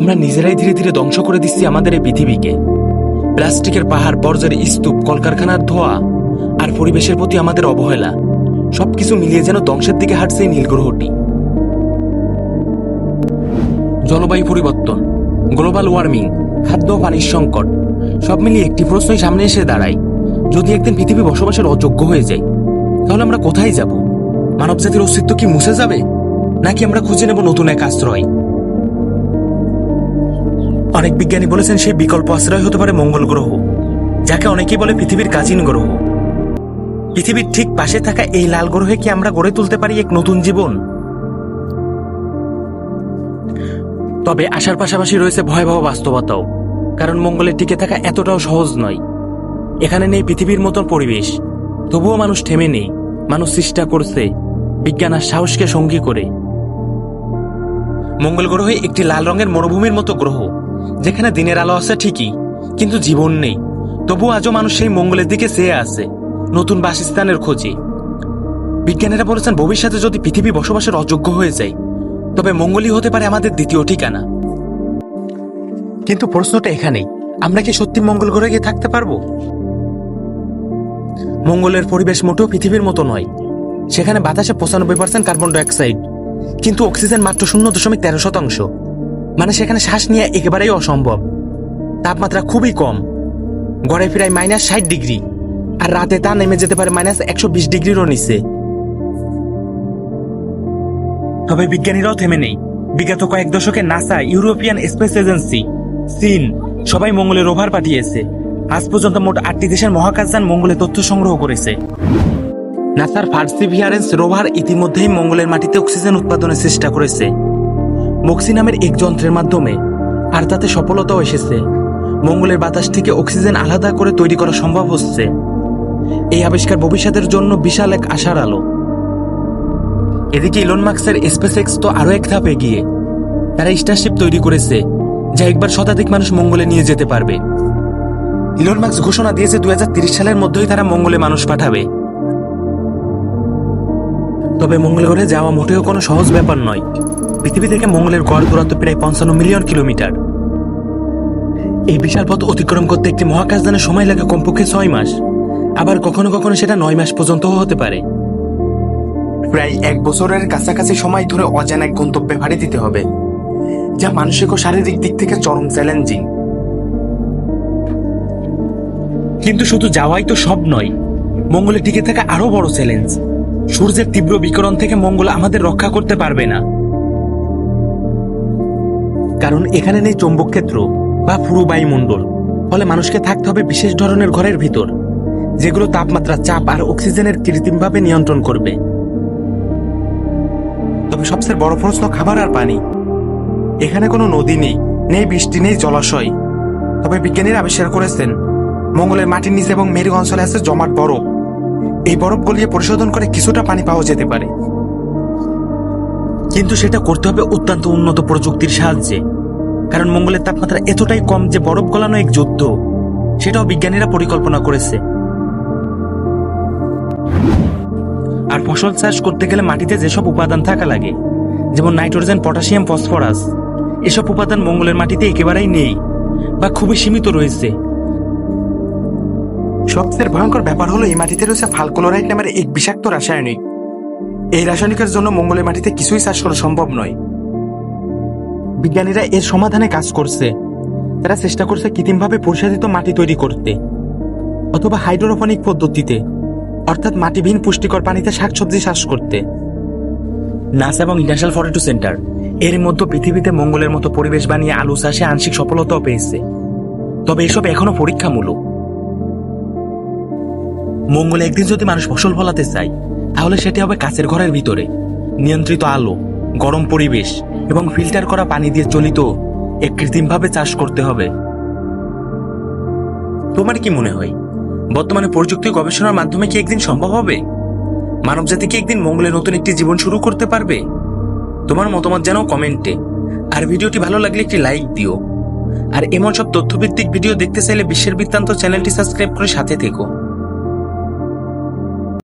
আমরা নিজেরাই ধীরে ধীরে ধ্বংস করে দিচ্ছি আমাদের এই পৃথিবীকে। প্লাস্টিকের পাহাড়, বর্জ্যের স্তূপ, কলকারখানার ধোয়া আর পরিবেশের প্রতি আমাদের অবহেলা, সবকিছু মিলিয়ে যেন ধ্বংসের দিকে হাঁটছে এই নীল গ্রহটি জলবায়ু পরিবর্তন, গ্লোবাল ওয়ার্মিং, খাদ্য পানির সংকট, সব মিলিয়ে একটি প্রশ্নই সামনে এসে দাঁড়ায়। যদি একদিন পৃথিবী বসবাসের অযোগ্য হয়ে যায়, তাহলে আমরা কোথায় যাব? মানবজাতির অস্তিত্ব কি মুছে যাবে? নাকি আমরা খুঁজে নেব নতুন এক আশ্রয়? অনেক বিজ্ঞানী বলেছেন সেই বিকল্প আশ্রয় হতে পারে মঙ্গল গ্রহ, যাকে অনেকেই বলে পৃথিবীর কাজিন গ্রহ। পৃথিবীর ঠিক পাশে থাকা এই লাল গ্রহে কি আমরা গড়ে তুলতে পারি এক নতুন জীবন? তবে আসার পাশাপাশি রয়েছে ভয়াবহ বাস্তবতাও, কারণ মঙ্গলে টিকে থাকা এতটাও সহজ নয়। এখানে নেই পৃথিবীর মতন পরিবেশ, তবুও মানুষ থেমে নেই, মানুষ চেষ্টা করছে বিজ্ঞান আর সাহসকে সঙ্গী করে। মঙ্গল গ্রহে একটি লাল রঙের মরুভূমির মতো গ্রহ। যেখানে দিনের আলো আছে ঠিকই, কিন্তু জীবন নেই। তবু আজও মানুষ সেই মঙ্গলের দিকে চেয়ে আছে, নতুন বাসস্থানের খোঁজে। বিজ্ঞানীরা বলেছেন, ভবিষ্যতে যদি পৃথিবী বসবাসের অযোগ্য হয়ে যায়, তবে মঙ্গলই হতে পারে আমাদের দ্বিতীয় ঠিকানা। কিন্তু প্রশ্নটা এখানেই, আমরা কি সত্যি মঙ্গল গ্রহে গিয়ে থাকতে পারব? মঙ্গলের পরিবেশ মোটেও পৃথিবীর মতো নয়। সেখানে বাতাসে পঁচানব্বই পার্সেন্ট কার্বন ডাইঅক্সাইড, কিন্তু অক্সিজেন মাত্র শূন্য দশমিক তেরো শতাংশ। মানে সেখানে শ্বাস নেওয়া একেবারেই অসম্ভব। তাপমাত্রা খুবই কম। গড়ে প্রায় মাইনাস ষাট ডিগ্রি। আর রাতে তা নেমে যেতে পারে মাইনাস একশো বিশ ডিগ্রিরও নিচে। তবে বিজ্ঞানীরাও থেমে নেই। বিগত কয়েক দশকে নাসা, ইউরোপিয়ান স্পেস এজেন্সি, চীন সবাই মঙ্গলে রোভার পাঠিয়েছে। আজ পর্যন্ত মোট আটটি দেশের মহাকাশযান মঙ্গলে তথ্য সংগ্রহ করেছে। নাসার পার্সিভিয়ারেন্স রোভার ইতিমধ্যেই মঙ্গলের মাটিতে অক্সিজেন উৎপাদনের চেষ্টা করেছে। মক্সি নামের এক যন্ত্রের মাধ্যমে, আর তাতে সফলতাও এসেছে। মঙ্গলের বাতাস থেকে অক্সিজেন আলাদা করে তৈরি করা সম্ভব হচ্ছে। এই আবিষ্কার ভবিষ্যতের জন্য বিশাল এক আশার আলো। এদিকে ইলন মার্কসের স্পেস এক্স তো আরও এক ধাপ এগিয়ে। তারা স্টারশিপ তৈরি করেছে, যা একবার শতাধিক মানুষ মঙ্গলে নিয়ে যেতে পারবে। ইলন মার্কস ঘোষণা দিয়েছে দুই সালের মধ্যেই তারা মঙ্গলে মানুষ পাঠাবে। তবে মঙ্গল গ্রহে যাওয়া মোটেও কোনো সহজ ব্যাপার নয়। পৃথিবী থেকে মঙ্গলের গড় দূরত্ব প্রায় পঞ্চান্ন মিলিয়ন কিলোমিটার। এই বিশাল পথ অতিক্রম করতে একটি মহাকাশযানের সময় লাগে কমপক্ষে ছয় মাস। আবার কখনো কখনো সেটা নয় মাস পর্যন্তও হতে পারে। প্রায় এক বছরের কাছাকাছি সময় ধরে অজানা এক গন্তব্যে ভাড়ি দিতে হবে, যা মানসিক ও শারীরিক দিক থেকে চরম চ্যালেঞ্জিং। কিন্তু শুধু যাওয়াই তো সব নয়, মঙ্গলে টিকে থাকা আরও বড় চ্যালেঞ্জ। সূর্যের তীব্র বিকিরণ থেকে মঙ্গল আমাদের রক্ষা করতে পারবে না। কারণ এখানে নেই চৌম্বক ক্ষেত্র বা পুরো বায়ুমণ্ডল ফলে মানুষকে থাকতে হবে বিশেষ ধরনের ঘরের ভিতর, যেগুলো তাপমাত্রা, চাপ আর অক্সিজেনের কৃত্রিমভাবে নিয়ন্ত্রণ করবে। তবে সবচেয়ে বড় প্রশ্ন খাবার আর পানি। এখানে কোনো নদী নেই নেই বৃষ্টি, নেই জলাশয়। তবে বিজ্ঞানীরা আবিষ্কার করেছেন, মঙ্গলের মাটির নিচে এবং মেরু অঞ্চলে আছে জমাট বরফ। এই বরফ গলিয়ে পরিশোধন করে কিছুটা পানি পাওয়া যেতে পারে। কিন্তু সেটা করতে হবে অত্যন্ত উন্নত প্রযুক্তির সাহায্যে। কারণ মঙ্গলের তাপমাত্রা এতটাই কম যে বরফ গলানো এক যুদ্ধ। সেটাও বিজ্ঞানীরা পরিকল্পনা করেছে। আর ফসল চাষ করতে গেলে মাটিতে যেসব উপাদান থাকা লাগে, যেমন নাইট্রোজেন, পটাশিয়াম, ফসফরাস, এসব উপাদান মঙ্গলের মাটিতে একেবারেই নেই বা খুবই সীমিত রয়েছে। সবচেয়ে ভয়ঙ্কর ব্যাপার হলো এই মাটিতে রয়েছে ফালকোলোরাইড নামের এক বিষাক্ত রাসায়নিক। এই রাসায়নিকের জন্য মঙ্গলের মাটিতে কিছুই চাষ করা সম্ভব নয়। বিজ্ঞানীরা এর সমাধানে কাজ করছে। তারা চেষ্টা করছে কৃত্রিমভাবে পরিশোধিত মাটি তৈরি করতে, অথবা হাইড্রোপনিক পদ্ধতিতে, অর্থাৎ মাটিবিহীন পুষ্টিকর পানিতে শাকসবজি চাষ করতে। নাসা এবং ইন্টারন্যাশনাল ফরেটু সেন্টার এর মধ্যে পৃথিবীতে মঙ্গলের মতো পরিবেশ বানিয়ে আলু চাষে আংশিক সফলতাও পেয়েছে। তবে এসব এখনও পরীক্ষামূলক। মঙ্গলে একদিন যদি মানুষ ফসল ফলাতে চায় তাহলে সেটি হবে কাছের ঘরের ভিতরে। নিয়ন্ত্রিত আলো, গরম পরিবেশ এবং ফিল্টার করা পানি দিয়ে চলিত এক কৃত্রিমভাবে চাষ করতে হবে। তোমার কি মনে হয়, বর্তমানে প্রযুক্তি গবেষণার মাধ্যমে কি একদিন সম্ভব হবে? মানবজাতি কি একদিন মঙ্গলে নতুন একটি জীবন শুরু করতে পারবে? তোমার মতামত জানাও কমেন্টে। আর ভিডিওটি ভালো লাগলে একটি লাইক দিও। আর এমন সব তথ্যভিত্তিক ভিডিও দেখতে চাইলে বিশ্বের বৃত্তান্ত চ্যানেলটি সাবস্ক্রাইব করে সাথে থেকো।